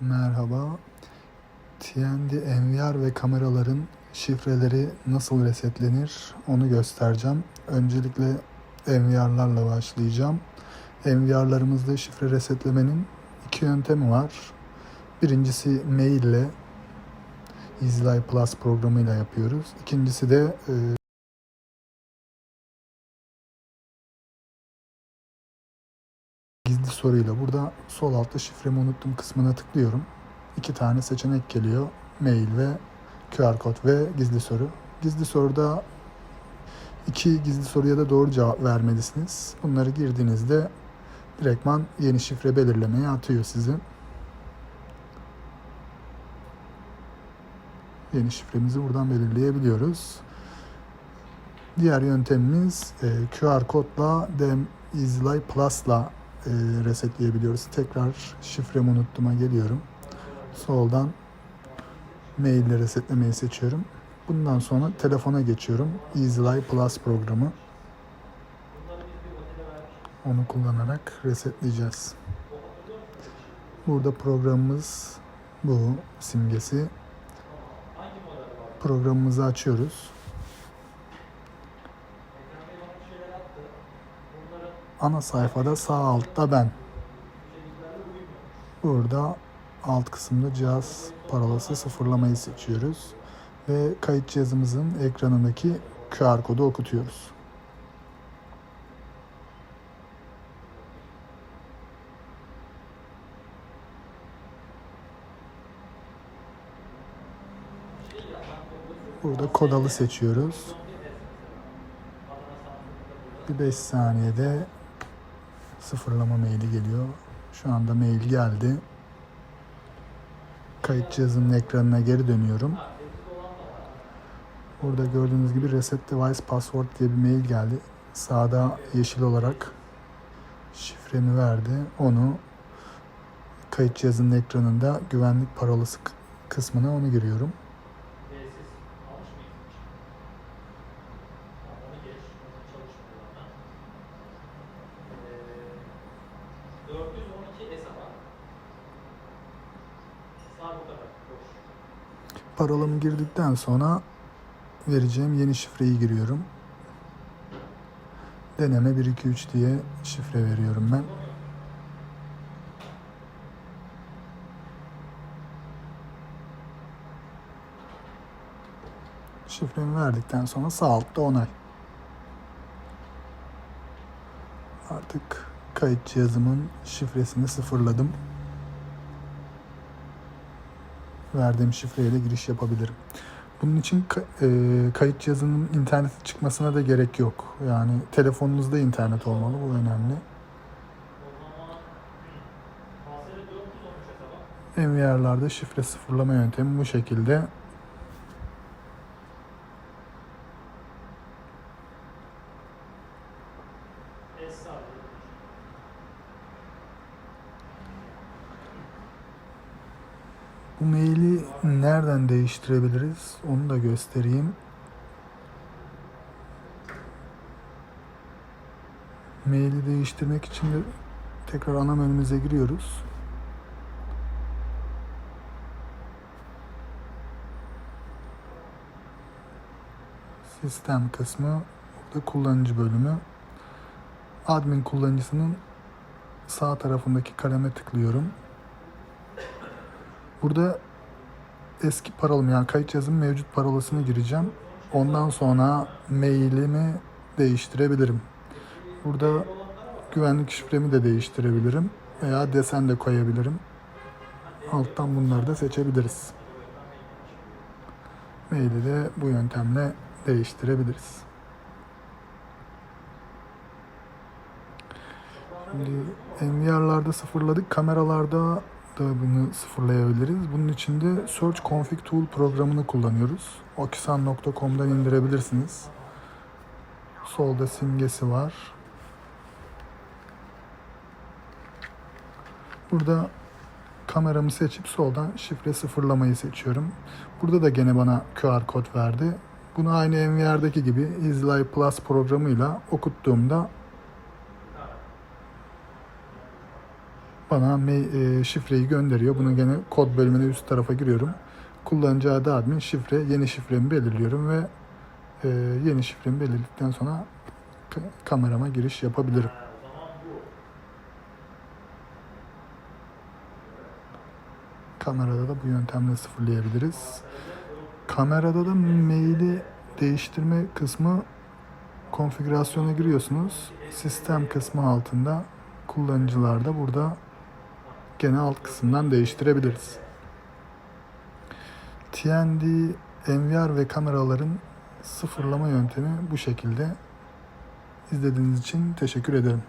Merhaba. TND NVR ve kameraların şifreleri nasıl resetlenir onu göstereceğim. Öncelikle NVR'larla başlayacağım. NVR'larımızda şifre resetlemenin iki yöntemi var. Birincisi mail ile EasyLife Plus programıyla yapıyoruz. İkincisi de e, soruyla burada sol altta şifremi unuttum kısmına tıklıyorum. İki tane seçenek geliyor. Mail ve QR kod ve gizli soru. Gizli soruda iki gizli soruya da doğru cevap vermelisiniz. Bunları girdiğinizde direktman yeni şifre belirlemeye atıyor sizi. Yeni şifremizi buradan belirleyebiliyoruz. Diğer yöntemimiz e, QR kodla Dem EasyLife Plus'la e, resetleyebiliyoruz. Tekrar şifremi unuttuğuma geliyorum. Soldan mail ile resetlemeyi seçiyorum. Bundan sonra telefona geçiyorum. EasyLife Plus programı. Onu kullanarak resetleyeceğiz. Burada programımız bu simgesi. Programımızı açıyoruz. Ana sayfada sağ altta ben. Burada alt kısımda cihaz parolası sıfırlamayı seçiyoruz. Ve kayıt cihazımızın ekranındaki QR kodu okutuyoruz. Burada kodalı seçiyoruz. Bir 5 saniyede sıfırlama maili geliyor. Şu anda mail geldi. Kayıt cihazının ekranına geri dönüyorum. Burada gördüğünüz gibi reset device password diye bir mail geldi. Sağda yeşil olarak şifremi verdi. Onu kayıt cihazının ekranında güvenlik parolası kısmına onu giriyorum. Parolamı girdikten sonra vereceğim yeni şifreyi giriyorum. Deneme 123 diye şifre veriyorum ben. Şifremi verdikten sonra sağ altta onay. Artık kayıt cihazımın şifresini sıfırladım. Verdiğim şifreyle giriş yapabilirim. Bunun için e, kayıt cihazının internete çıkmasına da gerek yok. Yani telefonunuzda internet olmalı. Bu önemli. Hasılı 413 hesaba. NVR'larda şifre sıfırlama yöntemi bu şekilde. Bu maili nereden değiştirebiliriz? Onu da göstereyim. Maili değiştirmek için de tekrar ana menümüze giriyoruz. Sistem kısmı, burada kullanıcı bölümü. Admin kullanıcısının sağ tarafındaki kaleme tıklıyorum. Burada eski parolam yani kayıt cihazımın mevcut parolasını gireceğim. Ondan sonra mailimi değiştirebilirim. Burada güvenlik şifremi de değiştirebilirim veya desen de koyabilirim. Alttan bunları da seçebiliriz. Maili de bu yöntemle değiştirebiliriz. Şimdi NVR'larda sıfırladık. Kameralarda bunu sıfırlayabiliriz. Bunun için de Search Config Tool programını kullanıyoruz. Okisan.com'dan indirebilirsiniz. Solda simgesi var. Burada kameramı seçip soldan şifre sıfırlamayı seçiyorum. Burada da gene bana QR kod verdi. Bunu aynı NVR'daki gibi EasyLife Plus programıyla okuttuğumda bana e, şifreyi gönderiyor. Bunu gene kod bölümüne üst tarafa giriyorum. Kullanıcı adı admin şifre, yeni şifremi belirliyorum ve e, yeni şifremi belirledikten sonra kamerama giriş yapabilirim. Kamerada da bu yöntemle sıfırlayabiliriz. Kamerada da maili değiştirme kısmı konfigürasyona giriyorsunuz. Sistem kısmı altında kullanıcılar da burada gene alt kısımdan değiştirebiliriz. TND, NVR ve kameraların sıfırlama yöntemi bu şekilde. İzlediğiniz için teşekkür ederim.